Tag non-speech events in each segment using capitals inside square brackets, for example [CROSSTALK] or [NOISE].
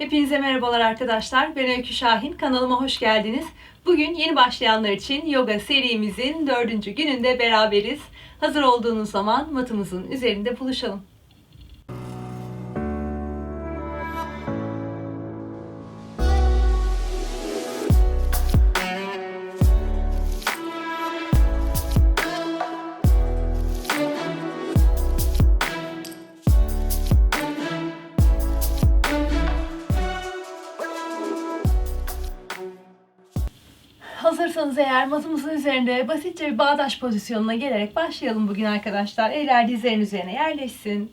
Hepinize merhabalar arkadaşlar. Ben Öykü Şahin. Kanalıma hoş geldiniz. Bugün yeni başlayanlar için yoga serimizin dördüncü gününde beraberiz. Hazır olduğunuz zaman matımızın üzerinde buluşalım. Eğer matımızın üzerinde basitçe bir bağdaş pozisyonuna gelerek başlayalım bugün arkadaşlar. Eller dizlerin üzerine yerleşsin.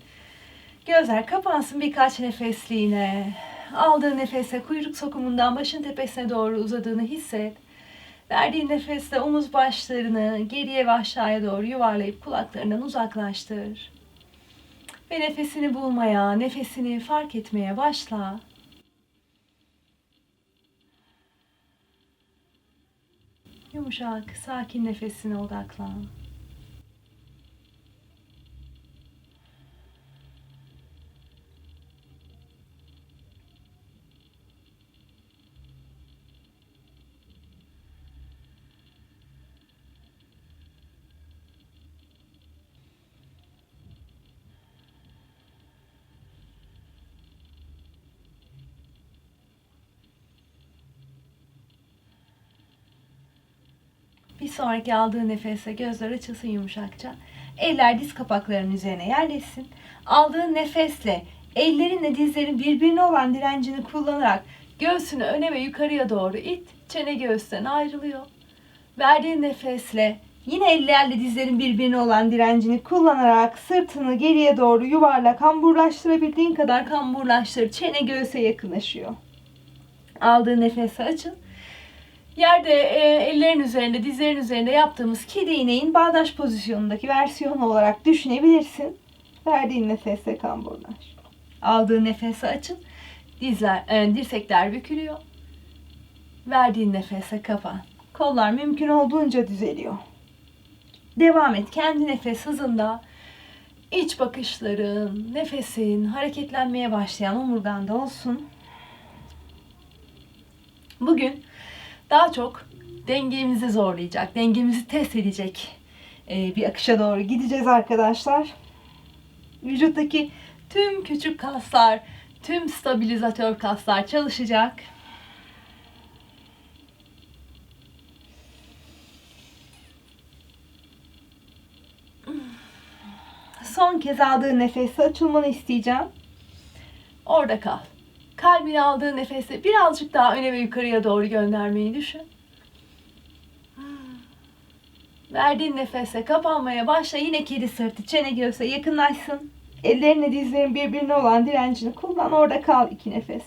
Gözler kapansın birkaç nefesliğine. Aldığı nefese kuyruk sokumundan başın tepesine doğru uzadığını hisset. Verdiğin nefeste omuz başlarını geriye ve aşağıya doğru yuvarlayıp kulaklarından uzaklaştır. Ve nefesini bulmaya, nefesini fark etmeye başla. Yumuşak, sakin nefesine odaklan. Bir sonraki aldığı nefese gözler açılsın yumuşakça. Eller diz kapaklarının üzerine yerleşsin. Aldığın nefesle ellerinle dizlerin birbirine olan direncini kullanarak göğsünü öne ve yukarıya doğru it. Çene göğüsten ayrılıyor. Verdiğin nefesle yine ellerle dizlerin birbirine olan direncini kullanarak sırtını geriye doğru yuvarla kamburlaştırabildiğin kadar kamburlaştır. Çene göğüse yakınlaşıyor. Aldığı nefese açın. Yerde e, ellerin üzerinde, dizlerin üzerinde yaptığımız kedi iğneğin bağdaş pozisyonundaki versiyonu olarak düşünebilirsin. Verdiğin nefesle kamburlaş. Aldığın nefese açın. Dizler, e, dirsekler bükülüyor. Verdiğin nefese kapan. Kollar mümkün olduğunca düzeliyor. Devam et. Kendi nefes hızında iç bakışların, nefesin hareketlenmeye başlayan omurganda olsun. Bugün daha çok dengemizi zorlayacak, dengemizi test edecek e, bir akışa doğru gideceğiz arkadaşlar. Vücuttaki tüm küçük kaslar, tüm stabilizatör kaslar çalışacak. Son kez aldığı nefesi açılmanı isteyeceğim. Orada kal. Kalbini aldığı nefesi birazcık daha öne ve yukarıya doğru göndermeyi düşün. Verdiğin nefese kapanmaya başla. Yine kedi sırtı, çene göğse yakınlaşsın. Ellerinle dizlerin birbirine olan direncini kullan. Orada kal iki nefes.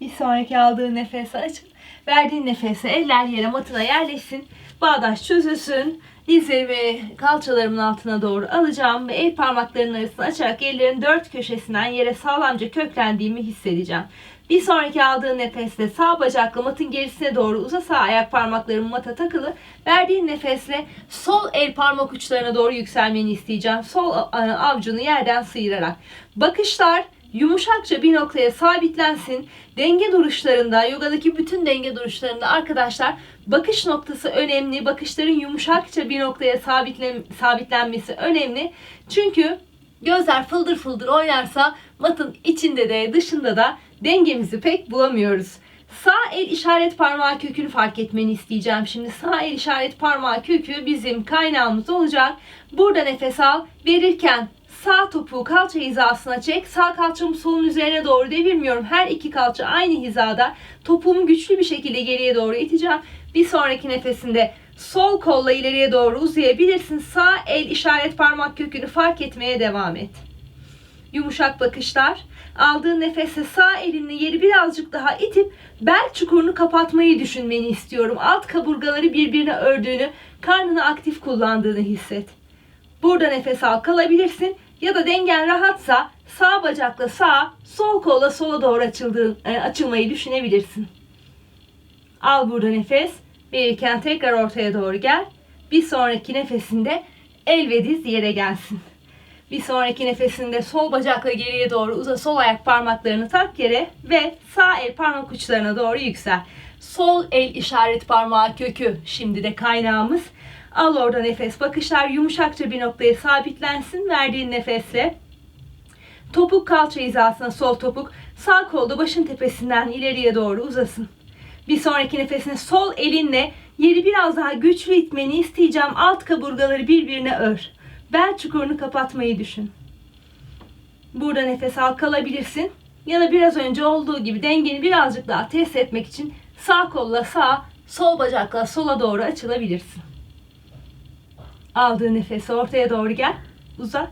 Bir sonraki aldığı nefesi açın. Verdiğin nefese eller yere matına yerleşsin. Bağdaş çözülsün. Dizlerimi kalçalarımın altına doğru alacağım ve el parmaklarının arasını açarak ellerin dört köşesinden yere sağlamca köklendiğimi hissedeceğim. Bir sonraki aldığın nefesle sağ bacakla matın gerisine doğru uza sağ ayak parmaklarım mata takılı. Verdiğin nefesle sol el parmak uçlarına doğru yükselmeni isteyeceğim. Sol avcunu yerden sıyırarak. Bakışlar yumuşakça bir noktaya sabitlensin. Denge duruşlarında, yogadaki bütün denge duruşlarında arkadaşlar bakış noktası önemli. Bakışların yumuşakça bir noktaya sabitlen sabitlenmesi önemli. Çünkü gözler fıldır fıldır oynarsa matın içinde de dışında da dengemizi pek bulamıyoruz. Sağ el işaret parmağı kökünü fark etmeni isteyeceğim. Şimdi sağ el işaret parmağı kökü bizim kaynağımız olacak. Burada nefes al. Verirken Sağ topuğu kalça hizasına çek. Sağ kalçamı solun üzerine doğru devirmiyorum. Her iki kalça aynı hizada. Topuğumu güçlü bir şekilde geriye doğru iteceğim. Bir sonraki nefesinde sol kolla ileriye doğru uzayabilirsin. Sağ el işaret parmak kökünü fark etmeye devam et. Yumuşak bakışlar. Aldığın nefese sağ elinle yeri birazcık daha itip bel çukurunu kapatmayı düşünmeni istiyorum. Alt kaburgaları birbirine ördüğünü, karnını aktif kullandığını hisset. Burada nefes al kalabilirsin ya da dengen rahatsa sağ bacakla sağa, sol kolla sola doğru açıldığın, e, açılmayı düşünebilirsin. Al burada nefes. Verirken tekrar ortaya doğru gel. Bir sonraki nefesinde el ve diz yere gelsin. Bir sonraki nefesinde sol bacakla geriye doğru uza sol ayak parmaklarını tak yere ve sağ el parmak uçlarına doğru yüksel. Sol el işaret parmağı kökü şimdi de kaynağımız. Al orada nefes bakışlar yumuşakça bir noktaya sabitlensin. Verdiğin nefesle topuk kalça hizasına sol topuk sağ kolda başın tepesinden ileriye doğru uzasın. Bir sonraki nefesine sol elinle yeri biraz daha güçlü itmeni isteyeceğim. Alt kaburgaları birbirine ör. Bel çukurunu kapatmayı düşün. Burada nefes al kalabilirsin. Ya da biraz önce olduğu gibi dengeni birazcık daha test etmek için sağ kolla sağ, sol bacakla sola doğru açılabilirsin. Aldığın nefesi ortaya doğru gel. Uza.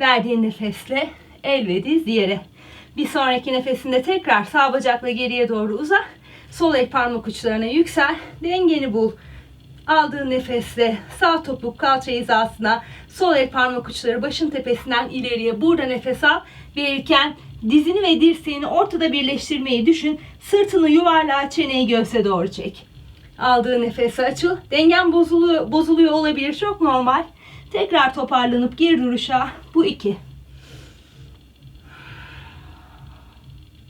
Verdiğin nefesle el ve diz yere. Bir sonraki nefesinde tekrar sağ bacakla geriye doğru uza. Sol el parmak uçlarına yüksel. Dengeni bul. Aldığın nefesle sağ topuk kalça hizasına, sol el parmak uçları başın tepesinden ileriye. Burada nefes al. Verirken dizini ve dirseğini ortada birleştirmeyi düşün. Sırtını yuvarla, çeneyi göğse doğru çek. Aldığı nefesi açıl. Dengen bozuluyor, bozuluyor olabilir. Çok normal. Tekrar toparlanıp gir duruşa. Bu iki.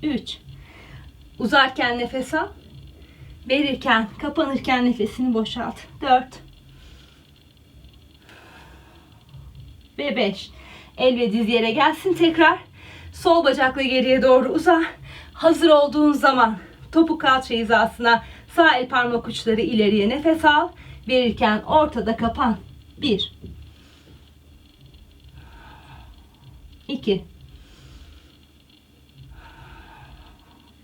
Üç. Uzarken nefes al. Verirken, kapanırken nefesini boşalt. 4 ve 5. El ve diz yere gelsin tekrar. Sol bacakla geriye doğru uza. Hazır olduğun zaman topuk kalça hizasına sağ el parmak uçları ileriye nefes al. Verirken ortada kapan. 1 2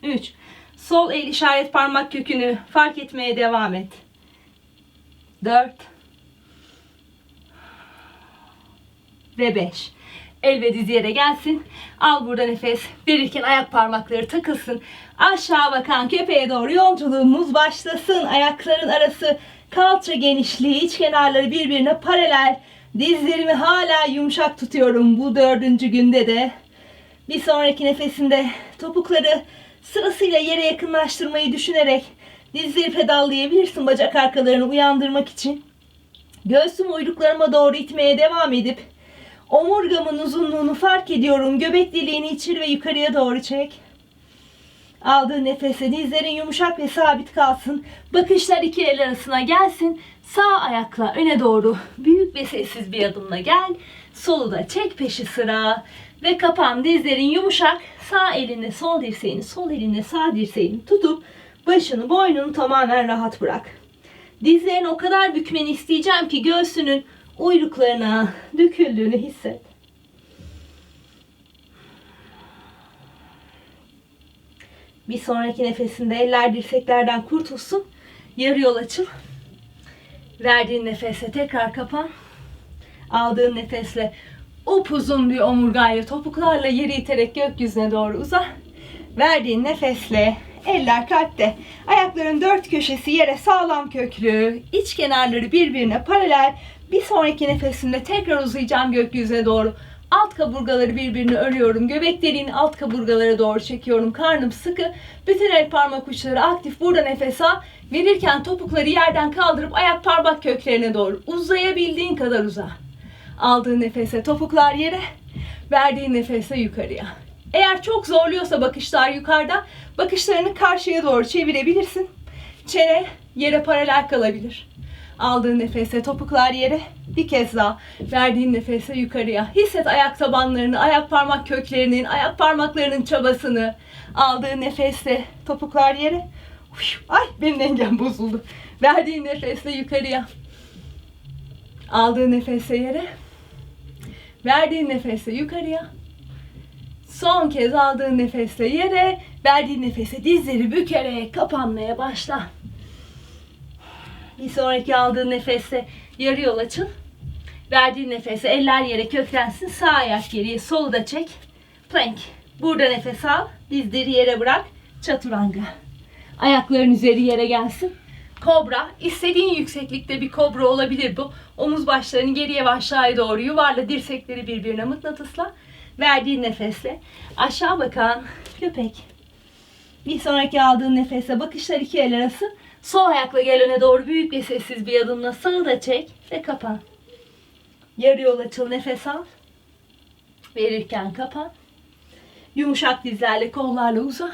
3 Sol el işaret parmak kökünü fark etmeye devam et. 4 ve 5. El ve diz yere gelsin. Al burada nefes. Verirken ayak parmakları takılsın. Aşağı bakan köpeğe doğru yolculuğumuz başlasın. Ayakların arası kalça genişliği, iç kenarları birbirine paralel. Dizlerimi hala yumuşak tutuyorum bu dördüncü günde de. Bir sonraki nefesinde topukları Sırasıyla yere yakınlaştırmayı düşünerek dizleri pedallayabilirsin bacak arkalarını uyandırmak için. Göğsümü uyluklarıma doğru itmeye devam edip omurgamın uzunluğunu fark ediyorum. Göbek deliğini içir ve yukarıya doğru çek. Aldığın nefese dizlerin yumuşak ve sabit kalsın. Bakışlar iki el arasına gelsin. Sağ ayakla öne doğru büyük ve sessiz bir adımla gel. Solu da çek peşi sıra. Ve kapan dizlerin yumuşak. Sağ elinle sol dirseğini, sol elinle sağ dirseğini tutup başını, boynunu tamamen rahat bırak. Dizlerini o kadar bükmeni isteyeceğim ki göğsünün uyluklarına döküldüğünü hisset. Bir sonraki nefesinde eller dirseklerden kurtulsun. Yarı yol açıl. Verdiğin nefesle tekrar kapan. Aldığın nefesle upuzun bir omurgayla topuklarla yeri iterek gökyüzüne doğru uza. Verdiğin nefesle eller kalpte. Ayakların dört köşesi yere sağlam köklü. iç kenarları birbirine paralel. Bir sonraki nefesimde tekrar uzayacağım gökyüzüne doğru. Alt kaburgaları birbirini örüyorum. Göbek deliğini alt kaburgalara doğru çekiyorum. Karnım sıkı. Bütün el parmak uçları aktif. Burada nefes al. Verirken topukları yerden kaldırıp ayak parmak köklerine doğru uzayabildiğin kadar uza. Aldığın nefese topuklar yere, verdiğin nefese yukarıya. Eğer çok zorluyorsa bakışlar yukarıda, bakışlarını karşıya doğru çevirebilirsin. Çene yere paralel kalabilir. Aldığın nefese topuklar yere, bir kez daha verdiğin nefese yukarıya. Hisset ayak tabanlarını, ayak parmak köklerinin, ayak parmaklarının çabasını. Aldığın nefeste topuklar yere. Ay benim dengem [LAUGHS] bozuldu. Verdiğin nefesle yukarıya. Aldığın nefese yere. Verdiğin nefesle yukarıya. Son kez aldığın nefesle yere, verdiğin nefese dizleri bükerek kapanmaya başla. Bir sonraki aldığın nefesle yarı yol açıl. Verdiğin nefese eller yere köklensin. Sağ ayak geriye, solu da çek. Plank. Burada nefes al. Dizleri yere bırak. Çaturanga. Ayakların üzeri yere gelsin. Kobra. istediğin yükseklikte bir kobra olabilir bu. Omuz başlarını geriye ve aşağıya doğru yuvarla. Dirsekleri birbirine mıknatısla. Verdiğin nefesle aşağı bakan köpek. Bir sonraki aldığın nefese bakışlar iki el arası. Sol ayakla gel öne doğru büyük ve sessiz bir adımla sağı da çek ve kapan. Yarı yol açıl nefes al. Verirken kapan. Yumuşak dizlerle kollarla uza.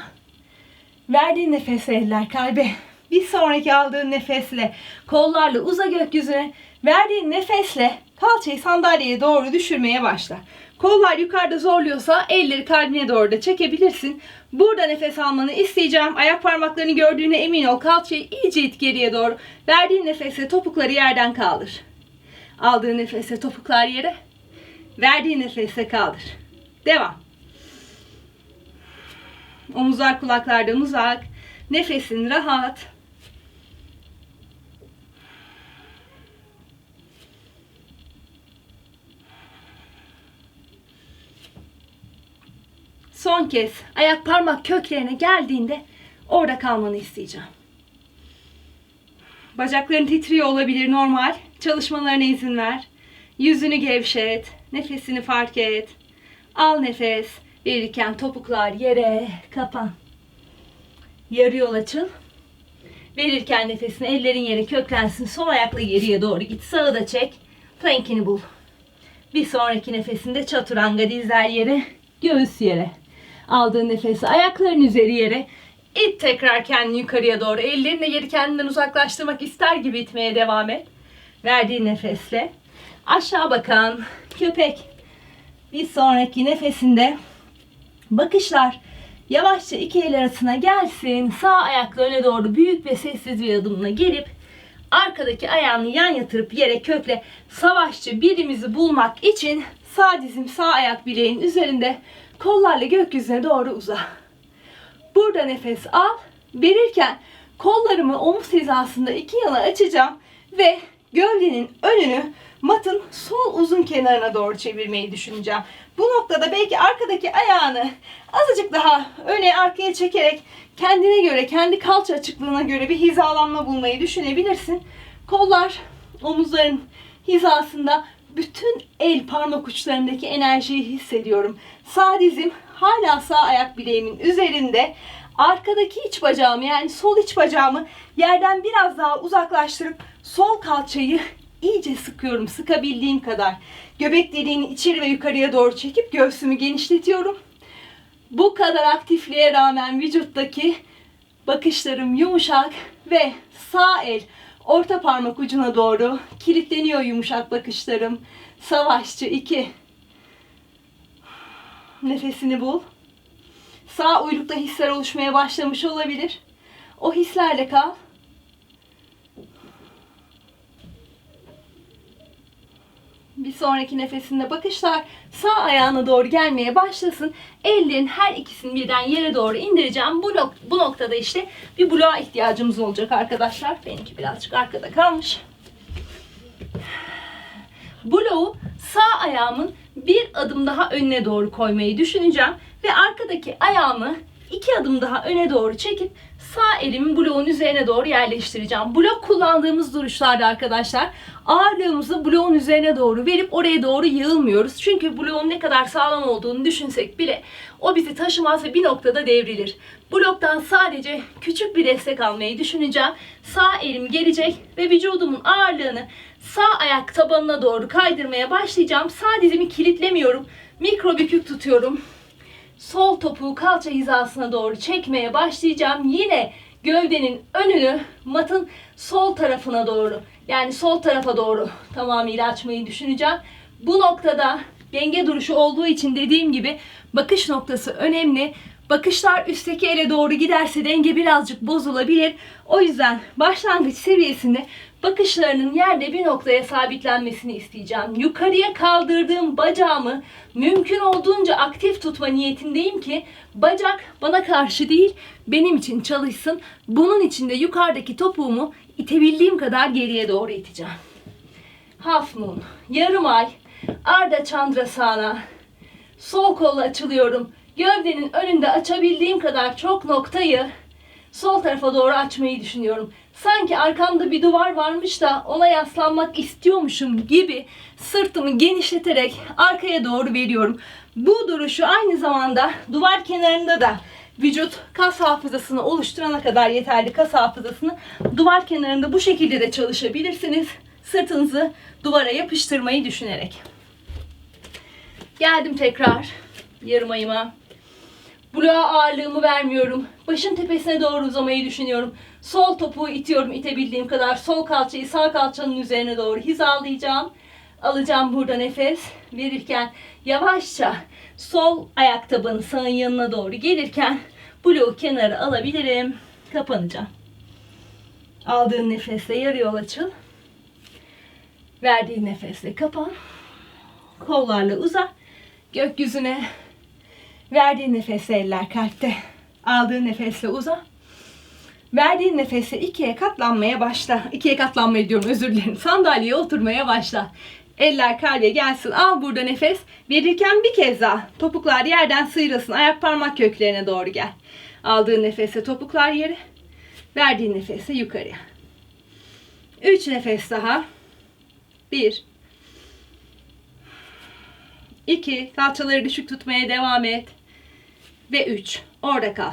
Verdiğin nefese eller kalbe. Bir sonraki aldığın nefesle kollarla uza gökyüzüne. Verdiğin nefesle kalçayı sandalyeye doğru düşürmeye başla. Kollar yukarıda zorluyorsa elleri kalbine doğru da çekebilirsin. Burada nefes almanı isteyeceğim. Ayak parmaklarını gördüğüne emin ol. Kalçayı iyice it geriye doğru. Verdiğin nefesle topukları yerden kaldır. Aldığın nefesle topuklar yere. Verdiğin nefesle kaldır. Devam. Omuzlar kulaklardan uzak. Nefesin rahat. Son kez ayak parmak köklerine geldiğinde orada kalmanı isteyeceğim. Bacakların titriyor olabilir normal. Çalışmalarına izin ver. Yüzünü gevşet. Nefesini fark et. Al nefes. Verirken topuklar yere kapan. Yarı yol açıl. Verirken nefesini ellerin yere köklensin. Sol ayakla geriye doğru git. Sağı da çek. Plankini bul. Bir sonraki nefesinde çaturanga dizler yere. Göğüs yere. Aldığın nefesi ayakların üzeri yere. İt tekrar kendini yukarıya doğru. Ellerinle yeri kendinden uzaklaştırmak ister gibi itmeye devam et. Verdiğin nefesle. Aşağı bakan köpek. Bir sonraki nefesinde bakışlar yavaşça iki el arasına gelsin. Sağ ayakla öne doğru büyük ve sessiz bir adımla gelip arkadaki ayağını yan yatırıp yere kökle savaşçı birimizi bulmak için sağ dizim sağ ayak bileğin üzerinde kollarla gökyüzüne doğru uza. Burada nefes al. Verirken kollarımı omuz hizasında iki yana açacağım ve gövdenin önünü matın sol uzun kenarına doğru çevirmeyi düşüneceğim. Bu noktada belki arkadaki ayağını azıcık daha öne arkaya çekerek kendine göre, kendi kalça açıklığına göre bir hizalanma bulmayı düşünebilirsin. Kollar omuzların hizasında bütün el parmak uçlarındaki enerjiyi hissediyorum. Sağ dizim hala sağ ayak bileğimin üzerinde. Arkadaki iç bacağımı yani sol iç bacağımı yerden biraz daha uzaklaştırıp sol kalçayı iyice sıkıyorum sıkabildiğim kadar. Göbek deliğini içeri ve yukarıya doğru çekip göğsümü genişletiyorum. Bu kadar aktifliğe rağmen vücuttaki bakışlarım yumuşak ve sağ el orta parmak ucuna doğru kilitleniyor yumuşak bakışlarım. Savaşçı 2. Nefesini bul. Sağ uylukta hisler oluşmaya başlamış olabilir. O hislerle kal. Bir sonraki nefesinde bakışlar sağ ayağına doğru gelmeye başlasın. Ellerin her ikisini birden yere doğru indireceğim. Bu, nok- bu noktada işte bir bloğa ihtiyacımız olacak arkadaşlar. Benimki birazcık arkada kalmış. Bloğu sağ ayağımın bir adım daha önüne doğru koymayı düşüneceğim. Ve arkadaki ayağımı iki adım daha öne doğru çekip sağ elimi bloğun üzerine doğru yerleştireceğim. Blok kullandığımız duruşlarda arkadaşlar ağırlığımızı bloğun üzerine doğru verip oraya doğru yığılmıyoruz. Çünkü bloğun ne kadar sağlam olduğunu düşünsek bile o bizi taşımaz ve bir noktada devrilir. Bloktan sadece küçük bir destek almayı düşüneceğim. Sağ elim gelecek ve vücudumun ağırlığını sağ ayak tabanına doğru kaydırmaya başlayacağım. Sağ dizimi kilitlemiyorum. Mikro bükük tutuyorum. Sol topuğu kalça hizasına doğru çekmeye başlayacağım. Yine gövdenin önünü matın sol tarafına doğru yani sol tarafa doğru tamamıyla açmayı düşüneceğim. Bu noktada denge duruşu olduğu için dediğim gibi bakış noktası önemli. Bakışlar üstteki ele doğru giderse denge birazcık bozulabilir. O yüzden başlangıç seviyesinde bakışlarının yerde bir noktaya sabitlenmesini isteyeceğim. Yukarıya kaldırdığım bacağımı mümkün olduğunca aktif tutma niyetindeyim ki bacak bana karşı değil benim için çalışsın. Bunun için de yukarıdaki topuğumu itebildiğim kadar geriye doğru iteceğim. Half moon, yarım ay, Arda Chandrasana. Sol kolla açılıyorum. Gövdenin önünde açabildiğim kadar çok noktayı sol tarafa doğru açmayı düşünüyorum. Sanki arkamda bir duvar varmış da ona yaslanmak istiyormuşum gibi sırtımı genişleterek arkaya doğru veriyorum. Bu duruşu aynı zamanda duvar kenarında da vücut kas hafızasını oluşturana kadar yeterli kas hafızasını duvar kenarında bu şekilde de çalışabilirsiniz. Sırtınızı duvara yapıştırmayı düşünerek. Geldim tekrar yarım ayıma. Bloğa ağırlığımı vermiyorum. Başın tepesine doğru uzamayı düşünüyorum. Sol topuğu itiyorum itebildiğim kadar. Sol kalçayı sağ kalçanın üzerine doğru hizalayacağım. Alacağım burada nefes. Verirken yavaşça sol ayak tabanı sağın yanına doğru gelirken bloğu kenara alabilirim. Kapanacağım. Aldığın nefesle yarı yol açıl. Verdiğin nefesle kapan. Kollarla uza. Gökyüzüne. Verdiğin nefesle eller kalpte. Aldığın nefesle uza. Verdiğin nefesle ikiye katlanmaya başla. İkiye katlanmayı diyorum özür dilerim. Sandalyeye oturmaya başla. Eller kalbe gelsin. Al burada nefes. Verirken bir kez daha. Topuklar yerden sıyrılsın. Ayak parmak köklerine doğru gel. Aldığın nefesle topuklar yere. Verdiğin nefesle yukarıya. Üç nefes daha. Bir. İki. Kalçaları düşük tutmaya devam et. Ve üç. Orada kal.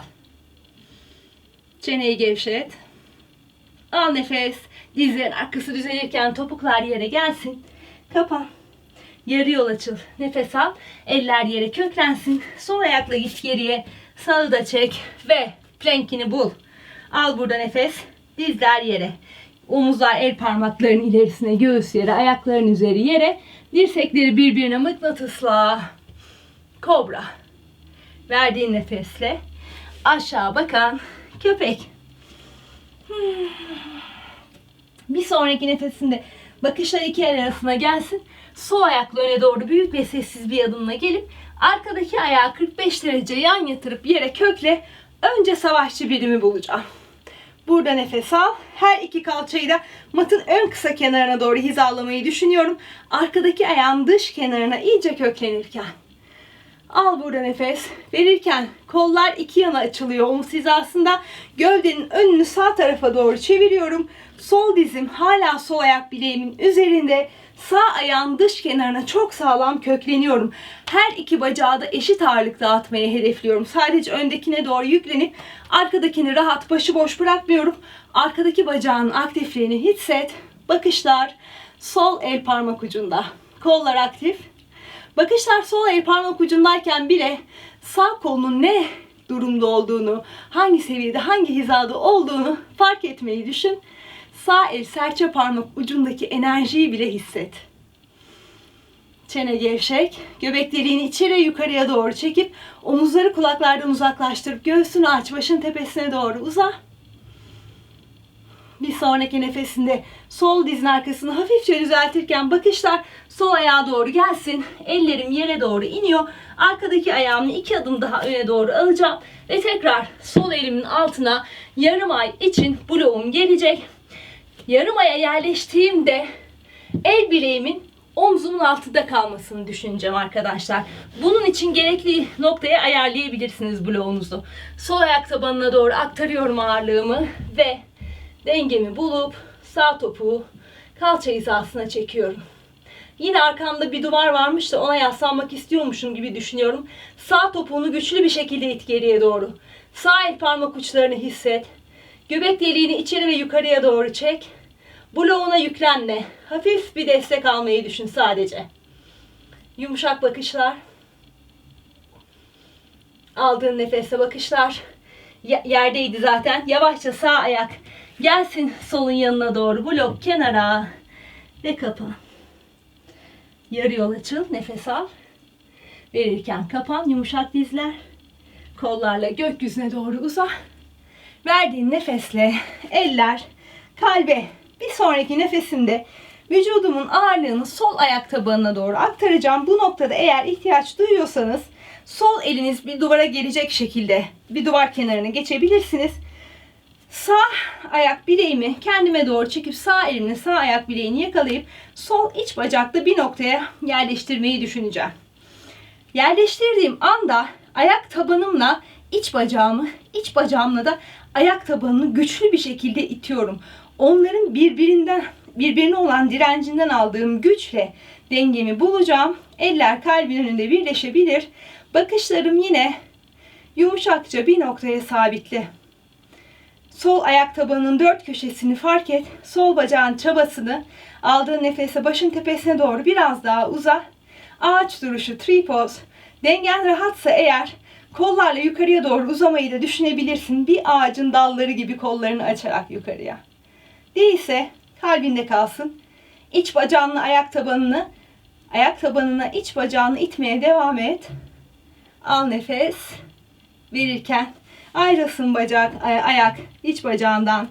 Çeneyi gevşet. Al nefes. Dizlerin arkası düzelirken topuklar yere gelsin. Kapan. Yarı yol açıl. Nefes al. Eller yere köklensin. Sol ayakla git geriye. Sağı da çek. Ve plankini bul. Al burada nefes. Dizler yere. Omuzlar el parmaklarının ilerisine, göğüs yere, ayakların üzeri yere. Dirsekleri birbirine mıknatısla. Kobra. Verdiğin nefesle aşağı bakan köpek. Hmm. Bir sonraki nefesinde bakışlar iki el arasına gelsin. Sol ayakla öne doğru büyük ve sessiz bir adımla gelip arkadaki ayağı 45 derece yan yatırıp yere kökle önce savaşçı birimi bulacağım. Burada nefes al. Her iki kalçayı da matın ön kısa kenarına doğru hizalamayı düşünüyorum. Arkadaki ayağın dış kenarına iyice köklenirken. Al burada nefes. Verirken kollar iki yana açılıyor omuz hizasında. Gövdenin önünü sağ tarafa doğru çeviriyorum. Sol dizim hala sol ayak bileğimin üzerinde. Sağ ayağın dış kenarına çok sağlam kökleniyorum. Her iki bacağı da eşit ağırlık dağıtmayı hedefliyorum. Sadece öndekine doğru yüklenip arkadakini rahat başıboş bırakmıyorum. Arkadaki bacağın aktifliğini hisset. Bakışlar sol el parmak ucunda. Kollar aktif. Bakışlar sol el parmak ucundayken bile sağ kolunun ne durumda olduğunu, hangi seviyede, hangi hizada olduğunu fark etmeyi düşün. Sağ el serçe parmak ucundaki enerjiyi bile hisset. Çene gevşek, göbek deliğini içeri yukarıya doğru çekip omuzları kulaklardan uzaklaştırıp göğsünü aç, başın tepesine doğru uza. Bir sonraki nefesinde sol dizin arkasını hafifçe düzeltirken bakışlar sol ayağa doğru gelsin. Ellerim yere doğru iniyor. Arkadaki ayağımı iki adım daha öne doğru alacağım. Ve tekrar sol elimin altına yarım ay için bloğum gelecek. Yarım aya yerleştiğimde el bileğimin omzumun altında kalmasını düşüneceğim arkadaşlar. Bunun için gerekli noktaya ayarlayabilirsiniz bloğunuzu. Sol ayak tabanına doğru aktarıyorum ağırlığımı ve dengemi bulup sağ topuğu kalça hizasına çekiyorum. Yine arkamda bir duvar varmış da ona yaslanmak istiyormuşum gibi düşünüyorum. Sağ topuğunu güçlü bir şekilde it geriye doğru. Sağ el parmak uçlarını hisset. Göbek deliğini içeri ve yukarıya doğru çek. Bloğuna yüklenme. Hafif bir destek almayı düşün sadece. Yumuşak bakışlar. Aldığın nefeste bakışlar. yerdeydi zaten. Yavaşça sağ ayak gelsin solun yanına doğru. Blok kenara ve kapan. Yarı yol açıl. Nefes al. Verirken kapan. Yumuşak dizler. Kollarla gökyüzüne doğru uza. Verdiğin nefesle eller kalbe bir sonraki nefesimde vücudumun ağırlığını sol ayak tabanına doğru aktaracağım. Bu noktada eğer ihtiyaç duyuyorsanız sol eliniz bir duvara gelecek şekilde bir duvar kenarına geçebilirsiniz. Sağ ayak bileğimi kendime doğru çekip sağ elimle sağ ayak bileğini yakalayıp sol iç bacakta bir noktaya yerleştirmeyi düşüneceğim. Yerleştirdiğim anda ayak tabanımla iç bacağımı, iç bacağımla da ayak tabanını güçlü bir şekilde itiyorum onların birbirinden birbirine olan direncinden aldığım güçle dengemi bulacağım. Eller kalbin önünde birleşebilir. Bakışlarım yine yumuşakça bir noktaya sabitli. Sol ayak tabanının dört köşesini fark et. Sol bacağın çabasını aldığın nefese başın tepesine doğru biraz daha uza. Ağaç duruşu, tripod. Dengen rahatsa eğer kollarla yukarıya doğru uzamayı da düşünebilirsin. Bir ağacın dalları gibi kollarını açarak yukarıya. Değilse kalbinde kalsın. İç bacağınla ayak tabanını, ayak tabanına iç bacağını itmeye devam et. Al nefes. Verirken ayrılsın bacak, ay- ayak iç bacağından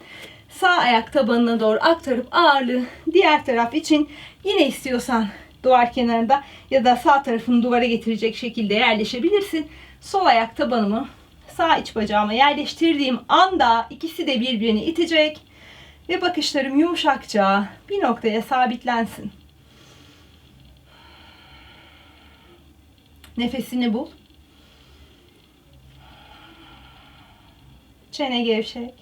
sağ ayak tabanına doğru aktarıp ağırlığı diğer taraf için yine istiyorsan duvar kenarında ya da sağ tarafını duvara getirecek şekilde yerleşebilirsin. Sol ayak tabanımı sağ iç bacağıma yerleştirdiğim anda ikisi de birbirini itecek ve bakışlarım yumuşakça bir noktaya sabitlensin. Nefesini bul. Çene gevşek.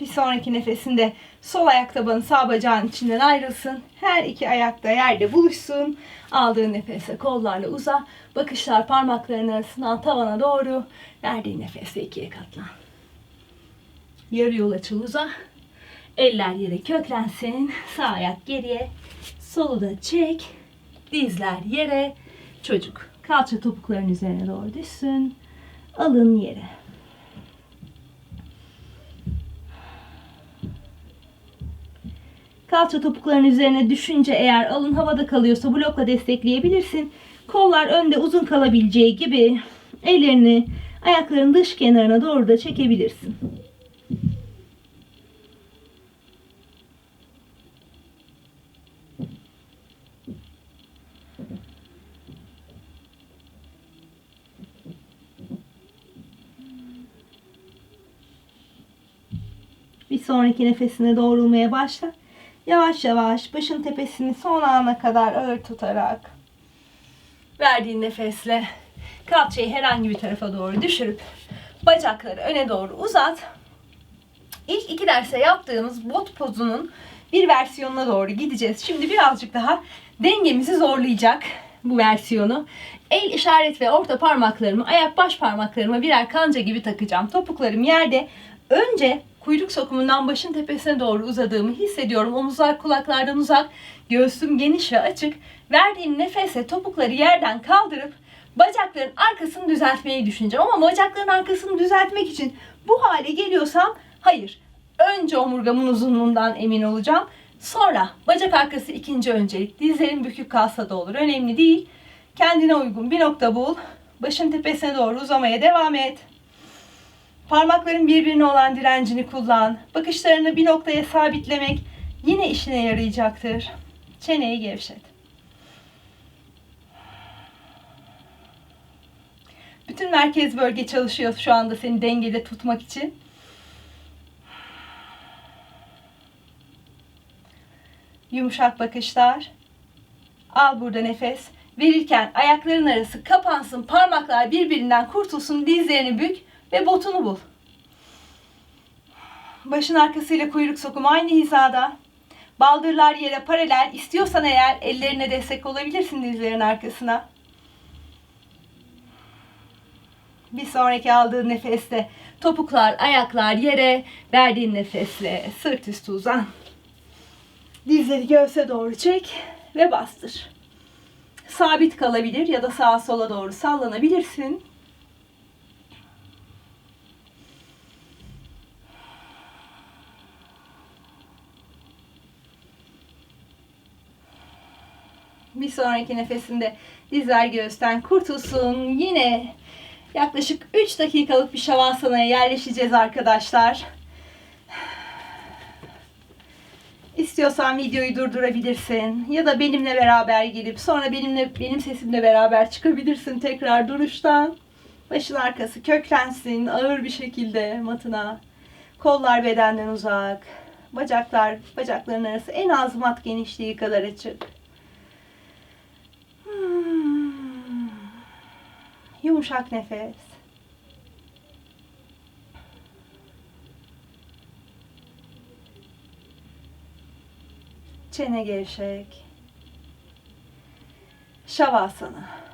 Bir sonraki nefesinde sol ayak tabanı sağ bacağın içinden ayrılsın. Her iki ayak da yerde buluşsun. Aldığın nefese kollarla uza. Bakışlar parmakların arasından tavana doğru. Verdiğin nefesle ikiye katlan. Yarı yol açıl uza. Eller yere köklensin. Sağ ayak geriye. Solu da çek. Dizler yere. Çocuk. Kalça topukların üzerine doğru düşsün. Alın yere. Kalça topukların üzerine düşünce eğer alın havada kalıyorsa blokla destekleyebilirsin. Kollar önde uzun kalabileceği gibi ellerini ayakların dış kenarına doğru da çekebilirsin. Sonraki nefesine doğrulmaya başla. Yavaş yavaş başın tepesini son ana kadar ağır tutarak verdiğin nefesle kalçayı herhangi bir tarafa doğru düşürüp bacakları öne doğru uzat. İlk iki derste yaptığımız bot pozunun bir versiyonuna doğru gideceğiz. Şimdi birazcık daha dengemizi zorlayacak bu versiyonu. El işaret ve orta parmaklarımı ayak baş parmaklarıma birer kanca gibi takacağım. Topuklarım yerde. Önce kuyruk sokumundan başın tepesine doğru uzadığımı hissediyorum. Omuzlar kulaklardan uzak, göğsüm geniş ve açık. Verdiğim nefese topukları yerden kaldırıp bacakların arkasını düzeltmeyi düşüneceğim. Ama bacakların arkasını düzeltmek için bu hale geliyorsam hayır. Önce omurgamın uzunluğundan emin olacağım. Sonra bacak arkası ikinci öncelik. Dizlerin bükük kalsa da olur. Önemli değil. Kendine uygun bir nokta bul. Başın tepesine doğru uzamaya devam et. Parmakların birbirine olan direncini kullan. Bakışlarını bir noktaya sabitlemek yine işine yarayacaktır. Çeneyi gevşet. Bütün merkez bölge çalışıyor şu anda seni dengede tutmak için. Yumuşak bakışlar. Al burada nefes. Verirken ayakların arası kapansın, parmaklar birbirinden kurtulsun, dizlerini bük ve botunu bul. Başın arkasıyla kuyruk sokumu aynı hizada. Baldırlar yere paralel. İstiyorsan eğer ellerine destek olabilirsin dizlerin arkasına. Bir sonraki aldığın nefeste topuklar, ayaklar yere, verdiğin nefesle sırt üstü uzan. Dizleri göğse doğru çek ve bastır. Sabit kalabilir ya da sağa sola doğru sallanabilirsin. Bir sonraki nefesinde dizler göğüsten kurtulsun. Yine yaklaşık 3 dakikalık bir şavasanaya yerleşeceğiz arkadaşlar. İstiyorsan videoyu durdurabilirsin ya da benimle beraber gelip sonra benimle benim sesimle beraber çıkabilirsin tekrar duruştan. Başın arkası köklensin ağır bir şekilde matına. Kollar bedenden uzak. Bacaklar bacakların arası en az mat genişliği kadar açık. Hmm. Yumuşak nefes. Çene gevşek. Şavasana.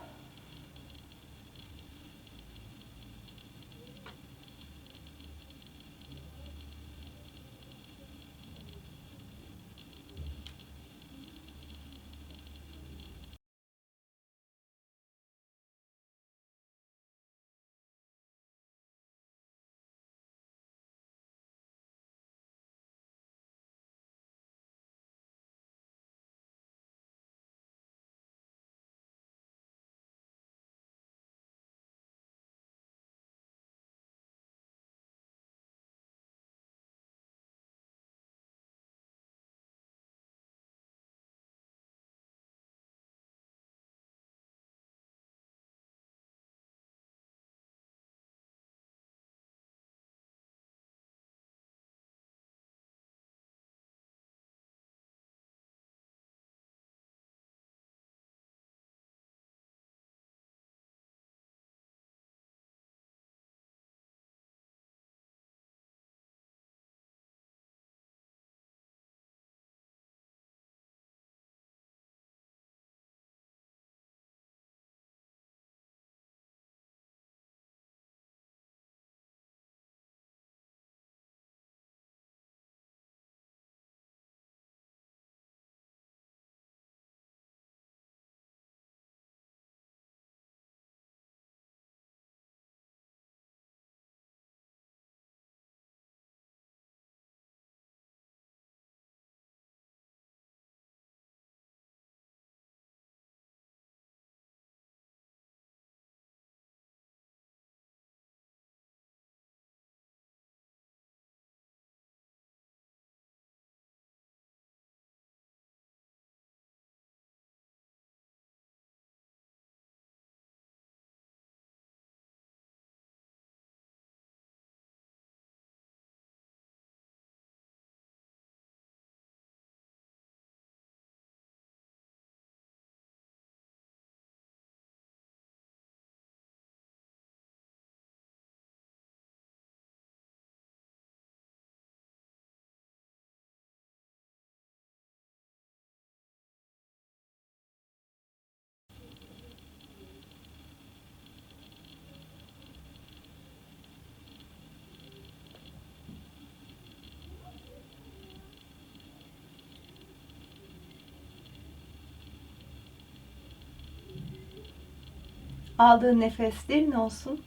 Aldığın nefes derin olsun.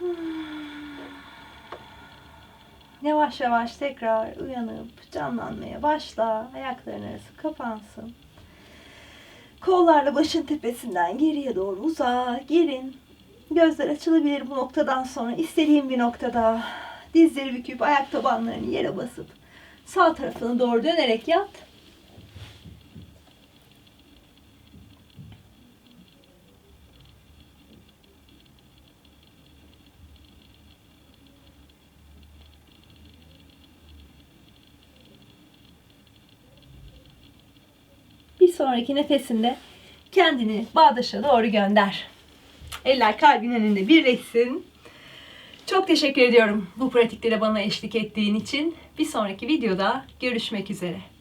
[SIGHS] Yavaş yavaş tekrar uyanıp canlanmaya başla. Ayakların arası kapansın. Kollarla başın tepesinden geriye doğru uza. Gelin. Gözler açılabilir bu noktadan sonra. istediğin bir noktada. Dizleri büküp ayak tabanlarını yere basıp sağ tarafına doğru dönerek yat. Bir sonraki nefesinde kendini bağdaşa doğru gönder. Eller kalbin önünde birleşsin. Çok teşekkür ediyorum bu pratiklere bana eşlik ettiğin için. Bir sonraki videoda görüşmek üzere.